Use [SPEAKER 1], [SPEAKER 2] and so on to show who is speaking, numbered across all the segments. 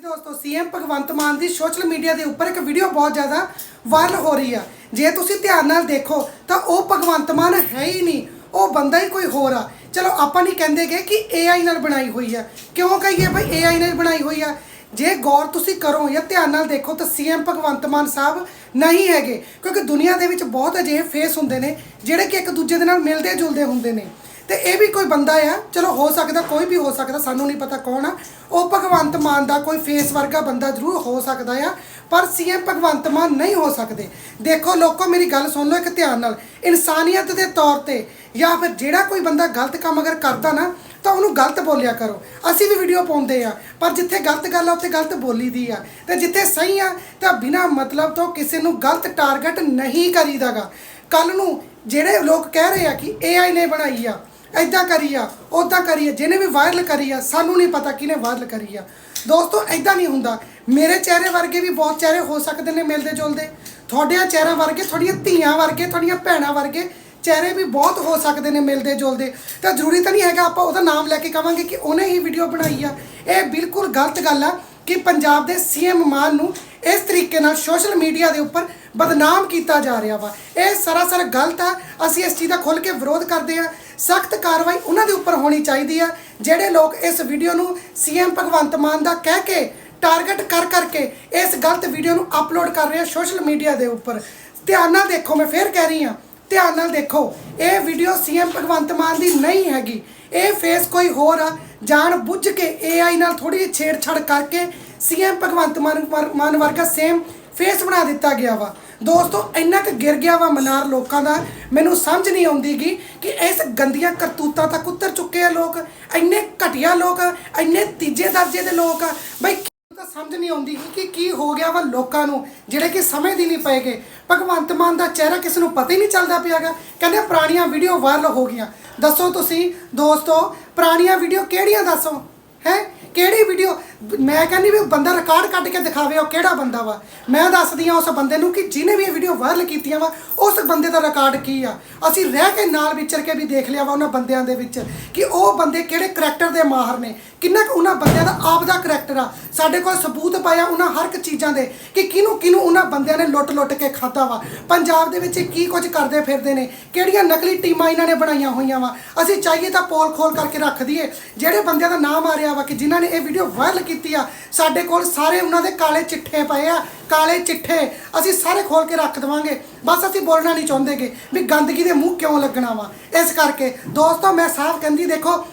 [SPEAKER 1] ਹਾਂਜੀ ਦੋਸਤੋ ਸੀਐਮ ਭਗਵੰਤ ਮਾਨ ਦੀ ਸੋਸ਼ਲ ਮੀਡੀਆ ਦੇ ਉੱਪਰ ਇੱਕ ਵੀਡੀਓ ਬਹੁਤ ਜ਼ਿਆਦਾ ਵਾਇਰਲ ਹੋ ਰਹੀ ਆ। ਜੇ ਤੁਸੀਂ ਧਿਆਨ ਨਾਲ ਦੇਖੋ, ਤਾਂ ਉਹ ਭਗਵੰਤ ਮਾਨ ਹੈ ਹੀ ਨਹੀਂ। ਉਹ ਬੰਦਾ ਹੀ ਕੋਈ ਹੋਰ ਆ। ਚਲੋ, ਆਪਾਂ ਨਹੀਂ ਕਹਿੰਦੇਗੇ ਕਿ AI ਨਾਲ ਬਣਾਈ ਹੋਈ ਆ। ਕਿਉਂ ਕਹੀਏ ਭਾਈ AI ਨਾਲ ਬਣਾਈ ਹੋਈ ਆ? ਜੇ ਗੌਰ ਤੁਸੀਂ ਕਰੋ ਜਾਂ ਧਿਆਨ ਨਾਲ ਦੇਖੋ, ਤਾਂ ਸੀਐਮ ਭਗਵੰਤ ਮਾਨ ਸਾਹਿਬ ਨਹੀਂ ਹੈਗੇ। ਕਿਉਂਕਿ ਦੁਨੀਆ ਦੇ ਵਿੱਚ ਬਹੁਤ ਅਜਿਹੇ ਫੇਸ ਹੁੰਦੇ ਨੇ, ਜਿਹੜੇ ਕਿ ਇੱਕ ਦੂਜੇ ਦੇ ਨਾਲ ਮਿਲਦੇ ਜੁਲਦੇ ਹੁੰਦੇ ਨੇ। ਤੇ ਇਹ ਵੀ ਕੋਈ ਬੰਦਾ ਆ, ਚਲੋ ਹੋ ਸਕਦਾ, ਕੋਈ ਵੀ ਹੋ ਸਕਦਾ, ਸਾਨੂੰ ਨਹੀਂ ਪਤਾ ਕੌਣ ਆ। ਉਹ ਭਗਵੰਤ ਮਾਨ ਦਾ ਕੋਈ ਫੇਸ ਵਰਗਾ ਬੰਦਾ ਜ਼ਰੂਰ ਹੋ ਸਕਦਾ ਆ, ਪਰ ਸੀਐਮ ਭਗਵੰਤ ਮਾਨ ਨਹੀਂ ਹੋ ਸਕਦੇ। ਦੇਖੋ ਲੋਕੋ, ਮੇਰੀ ਗੱਲ ਸੁਣ ਲਓ ਇੱਕ ਧਿਆਨ ਨਾਲ। ਇਨਸਾਨੀਅਤ ਦੇ ਤੌਰ ਤੇ ਜਾਂ ਫਿਰ ਜਿਹੜਾ ਕੋਈ ਬੰਦਾ ਗਲਤ ਕੰਮ ਅਗਰ ਕਰਦਾ ਨਾ, ਤਾਂ ਉਹਨੂੰ ਗਲਤ ਬੋਲਿਆ ਕਰੋ। ਅਸੀਂ ਵੀ ਵੀਡੀਓ ਪਾਉਂਦੇ ਆ, ਪਰ ਜਿੱਥੇ ਗਲਤ ਗੱਲ ਆ, ਉੱਥੇ ਗਲਤ ਬੋਲੀ ਦੀ ਆ। ਤੇ ਜਿੱਥੇ ਸਹੀ ਆ, ਤਾਂ ਬਿਨਾ ਮਤਲਬ ਤੋਂ ਕਿਸੇ ਨੂੰ ਗਲਤ ਟਾਰਗੇਟ ਨਹੀਂ ਕਰੀਦਾਗਾ। ਕੱਲ ਨੂੰ ਜਿਹੜੇ ਲੋਕ ਕਹਿ ਰਹੇ ਆ ਕਿ AI ਨੇ ਬਣਾਈ ਆ ਐਦਾਂ ਕਰੀ ਆ ਉਦਾਂ ਕਰੀ ਆ, ਜਿਹਨੇ ਵੀ ਵਾਇਰਲ ਕਰੀ ਆ, ਸਾਨੂੰ ਨਹੀਂ ਪਤਾ ਕਿਹਨੇ ਵਾਇਰਲ ਕਰੀ ਆ। ਦੋਸਤੋ ਐਦਾਂ ਨਹੀਂ ਹੁੰਦਾ। ਮੇਰੇ ਚਿਹਰੇ ਵਰਗੇ ਵੀ ਬਹੁਤ ਚਿਹਰੇ ਹੋ ਸਕਦੇ ਨੇ ਮਿਲਦੇ ਜੁਲਦੇ। ਤੁਹਾਡਿਆਂ ਚਿਹਰਿਆਂ ਵਰਗੇ, ਤੁਹਾਡੀਆਂ ਧੀਆਂ ਵਰਗੇ, ਤੁਹਾਡੀਆਂ ਭੈਣਾਂ ਵਰਗੇ ਚਿਹਰੇ ਵੀ ਬਹੁਤ ਹੋ ਸਕਦੇ ਨੇ ਮਿਲਦੇ ਜੁਲਦੇ। ਤਾਂ ਜ਼ਰੂਰੀ ਤਾਂ ਨਹੀਂ ਹੈਗਾ ਆਪਾਂ ਉਹਦਾ ਨਾਮ ਲੈ ਕੇ ਕਵਾਂਗੇ ਕਿ ਉਹਨੇ ਹੀ ਵੀਡੀਓ ਬਣਾਈ ਆ। ਇਹ ਬਿਲਕੁਲ ਗਲਤ ਗੱਲ ਆ ਕਿ ਪੰਜਾਬ ਦੇ ਸੀਐਮ ਮਾਨ ਨੂੰ ਇਸ ਤਰੀਕੇ ਨਾਲ ਸੋਸ਼ਲ ਮੀਡੀਆ ਦੇ ਉੱਪਰ ਬਦਨਾਮ ਕੀਤਾ ਜਾ ਰਿਹਾ ਵਾ। ਇਹ ਸਰਾਸਰ ਗਲਤ ਆ। ਅਸੀਂ ਇਸ ਚੀਜ਼ ਦਾ ਖੁੱਲ ਕੇ ਵਿਰੋਧ ਕਰਦੇ ਆ। ਸਖਤ ਕਾਰਵਾਈ ਉਹਨਾਂ ਦੇ ਉੱਪਰ ਹੋਣੀ ਚਾਹੀਦੀ ਆ, ਜਿਹੜੇ ਲੋਕ ਇਸ ਵੀਡੀਓ ਨੂੰ ਸੀਐਮ ਭਗਵੰਤ ਮਾਨ ਦਾ ਕਹਿ ਕੇ ਟਾਰਗੇਟ ਕਰ ਕਰਕੇ ਇਸ ਗਲਤ ਵੀਡੀਓ ਨੂੰ ਅਪਲੋਡ ਕਰ ਰਹੇ ਆ ਸੋਸ਼ਲ ਮੀਡੀਆ ਦੇ ਉੱਪਰ। ਧਿਆਨ ਨਾਲ ਦੇਖੋ, ਮੈਂ ਫੇਰ ਕਹਿ ਰਹੀ ਹਾਂ, ਧਿਆਨ ਨਾਲ ਦੇਖੋ, ਇਹ ਵੀਡੀਓ ਸੀਐਮ ਭਗਵੰਤ ਮਾਨ ਦੀ ਨਹੀਂ ਹੈਗੀ। ਇਹ ਫੇਸ ਕੋਈ ਹੋਰ ਆ, ਜਾਣ ਬੁੱਝ ਕੇ AI ਨਾਲ ਥੋੜੀ ਜਿਹੀ ਛੇੜਛਾੜ ਕਰਕੇ ਸੀਐਮ ਭਗਵੰਤ ਮਾਨ ਵਰ- ਮਾਨ ਵਰਗਾ ਸੇਮ ਫੇਸ ਬਣਾ ਦਿੱਤਾ ਗਿਆ ਵਾ। ਦੋਸਤੋ, ਇੰਨਾ ਕੁ ਗਿਰ ਗਿਆ ਵਾ ਮਨਾਰ ਲੋਕਾਂ ਦਾ, ਮੈਨੂੰ ਸਮਝ ਨਹੀਂ ਆਉਂਦੀਗੀ ਕਿ ਇਸ ਗੰਦੀਆਂ ਕਰਤੂਤਾਂ ਤੱਕ ਉਤਰ ਚੁੱਕੇ ਆ ਲੋਕ, ਇੰਨੇ ਘਟੀਆ ਲੋਕ, ਇੰਨੇ ਤੀਜੇ ਦਰਜੇ ਦੇ ਲੋਕ। ਆ ਬਈ ਤਾਂ ਸਮਝ ਨਹੀਂ ਆਉਂਦੀ ਕਿ ਕੀ ਹੋ ਗਿਆ ਵਾ ਲੋਕਾਂ ਨੂੰ, ਜਿਹੜੇ ਕਿ ਸਮਝ ਸਮਝਦੀ ਨਹੀਂ ਪਏਗੇ। ਭਗਵੰਤ ਮਾਨ ਦਾ ਚਿਹਰਾ ਕਿਸ ਨੂੰ ਪਤਾ ਹੀ ਨਹੀਂ ਚੱਲਦਾ ਪਿਆਗਾ ਕਹਿੰਦੇ ਪੁਰਾਣੀਆਂ ਵੀਡੀਓ ਵਾਇਰਲ ਹੋ ਗਈਆਂ। ਦੱਸੋ ਤੁਸੀਂ, ਦੋਸਤੋ, ਪੁਰਾਣੀਆਂ ਵੀਡੀਓ ਕਿਹੜੀਆਂ ਦੱਸੋ? ਹੈ? ਕਿਹੜੀ ਵੀਡੀਓ ਮੈਂ ਕਹਿੰਦੀ ਵੀ ਬੰਦਾ ਰਿਕਾਰਡ ਕੱਢ ਕੇ ਦਿਖਾਵੇ, ਉਹ ਕਿਹੜਾ ਬੰਦਾ ਵਾ? ਮੈਂ ਦੱਸਦੀ ਆ ਉਸ ਬੰਦੇ ਨੂੰ ਕਿ ਜਿਹਨੇ ਵੀ ਇਹ ਵੀਡੀਓ ਵਾਇਰਲ ਕੀਤੀਆਂ ਵਾ, ਉਸ ਬੰਦੇ ਦਾ ਰਿਕਾਰਡ ਕੀ ਆ? ਅਸੀਂ ਰਹਿ ਕੇ ਨਾਲ ਵਿਚਰ ਕੇ ਵੀ ਦੇਖ ਲਿਆ ਵਾ ਉਹਨਾਂ ਬੰਦਿਆਂ ਦੇ ਵਿੱਚ ਕਿ ਉਹ ਬੰਦੇ ਕਿਹੜੇ ਕਰੈਕਟਰ ਦੇ ਮਾਹਰ ਨੇ। ਕਿੰਨਾ ਕੁ ਉਹਨਾਂ ਬੰਦਿਆਂ ਦਾ ਆਪ ਦਾ ਕਰੈਕਟਰ ਆ। ਸਾਡੇ ਕੋਲ ਸਬੂਤ ਪਾਇਆ ਉਹਨਾਂ ਹਰ ਇੱਕ ਚੀਜ਼ਾਂ ਦੇ ਕਿ ਕਿਹਨੂੰ ਕਿਹਨੂੰ ਉਹਨਾਂ ਬੰਦਿਆਂ ਨੇ ਲੁੱਟ-ਲੁੱਟ ਕੇ ਖਾਦਾ ਵਾ। ਪੰਜਾਬ ਦੇ ਵਿੱਚ ਕੀ ਕੁਝ ਕਰਦੇ ਫਿਰਦੇ ਨੇ? ਕਿਹੜੀਆਂ ਨਕਲੀ ਟੀਮਾਂ ਇਹਨਾਂ ਨੇ ਬਣਾਈਆਂ ਹੋਈਆਂ ਵਾ? ਅਸੀਂ ਚਾਹੀਏ ਤਾਂ ਪੋਲ ਖੋਲ ਕਰਕੇ ਰੱਖ ਦਈਏ। ਜਿਹੜੇ ਬੰਦਿਆਂ ਦਾ ਨਾਮ ਆ ਰਿਹਾ ਵਾ ਕਿ ਜਿਨ੍ਹਾਂ ਨੇ ਇਹ ਵੀਡੀਓ ਵਾਇਰਲ ਕੀਤੀ ਆ, ਸਾਡੇ ਕੋਲ ਸਾਰੇ ਉਹਨਾਂ ਦੇ ਕਾਲੇ ਚਿੱਠੇ ਪਏ ਆ, ਕਾਲੇ ਚਿੱਠੇ ਅਸੀਂ ਸਾਰੇ ਖੋਲ ਕੇ ਰੱਖ ਦਵਾਂਗੇ। ਬਸ ਅਸੀਂ ਬੋਲਣਾ ਨਹੀਂ ਚਾਹੁੰਦੇਗੇ ਵੀ ਗੰਦਗੀ ਦੇ ਮੂੰਹ ਕਿਉਂ ਲੱਗਣਾ ਵਾ। ਇਸ ਕਰਕੇ ਦੋਸਤੋ, ਮੈਂ ਸਾਫ਼ ਕਹਿੰਦੀ, ਦੇਖੋ,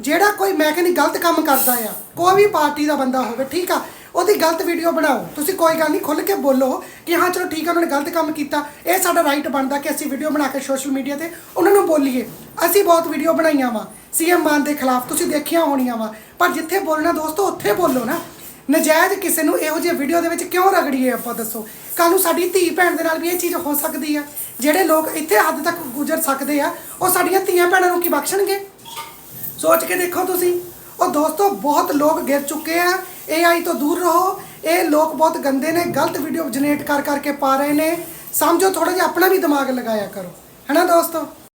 [SPEAKER 1] ਜਿਹੜਾ ਕੋਈ, ਮੈਂ ਕਹਿੰਦੀ, ਗਲਤ ਕੰਮ ਕਰਦਾ ਆ, ਕੋਈ ਵੀ ਪਾਰਟੀ ਦਾ ਬੰਦਾ ਹੋਵੇ, ਠੀਕ ਆ, ਉਹਦੀ ਗਲਤ ਵੀਡੀਓ ਬਣਾਓ। ਤੁਸੀਂ ਕੋਈ ਗੱਲ ਨਹੀਂ ਖੁੱਲ ਕੇ ਬੋਲੋ ਕਿ ਹਾਂ, ਚਲੋ ਠੀਕ ਆ, ਉਹਨਾਂ ਨੇ ਗਲਤ ਕੰਮ ਕੀਤਾ। ਇਹ ਸਾਡਾ ਰਾਈਟ ਬਣਦਾ ਕਿ ਅਸੀਂ ਵੀਡੀਓ ਬਣਾ ਕੇ ਸੋਸ਼ਲ ਮੀਡੀਆ ਤੇ ਉਹਨਾਂ ਨੂੰ ਬੋਲੀਏ। ਅਸੀਂ ਬਹੁਤ ਵੀਡੀਓ ਬਣਾਈਆਂ ਵਾ। ਸੀਐਮ ਮਾਨ ਦੇ ਖਿਲਾਫ ਤੁਸੀਂ ਦੇਖੀਆਂ ਹੋਣੀਆਂ ਵਾ। ਪਰ ਜਿੱਥੇ ਬੋਲਣਾ ਦੋਸਤੋ, ਉੱਥੇ ਬੋਲੋ ਨਾ। ਨਜਾਇਜ਼ ਕਿਸੇ ਨੂੰ ਇਹੋ ਜਿਹੇ ਵੀਡੀਓ ਦੇ ਵਿੱਚ ਕਿਉਂ ਰਗੜੀਏ ਆਪਾਂ, ਦੱਸੋ। ਕੱਲ ਨੂੰ ਸਾਡੀ ਧੀ ਭੈਣ ਦੇ ਨਾਲ ਵੀ ਇਹ ਚੀਜ਼ ਹੋ ਸਕਦੀ ਆ। ਜਿਹੜੇ ਲੋਕ ਇੱਥੇ ਹੱਦ ਤੱਕ ਗੁਜ਼ਰ ਸਕਦੇ ਆ, ਉਹ ਸਾਡੀਆਂ ਧੀਆਂ ਭੈਣਾਂ ਨੂੰ ਕੀ ਬਖਸ਼ਣਗੇ? ਸੋਚ ਕੇ ਦੇਖੋ ਤੁਸੀਂ। ਉਹ ਦੋਸਤੋ, ਬਹੁਤ ਲੋਕ ਗਿਰ ਚੁੱਕੇ ਆ। AI ਤੋਂ ਦੂਰ ਰਹੋ। ਇਹ ਲੋਕ ਬਹੁਤ ਗੰਦੇ ਨੇ, ਗਲਤ ਵੀਡੀਓ ਜਨਰੇਟ ਕਰ ਕਰਕੇ ਪਾ ਰਹੇ ਨੇ। ਸਮਝੋ ਥੋੜਾ ਜਿਹਾ ਆਪਣਾ ਵੀ ਦਿਮਾਗ ਲਗਾਇਆ ਕਰੋ। ਹੈਨਾ ਦੋਸਤੋ?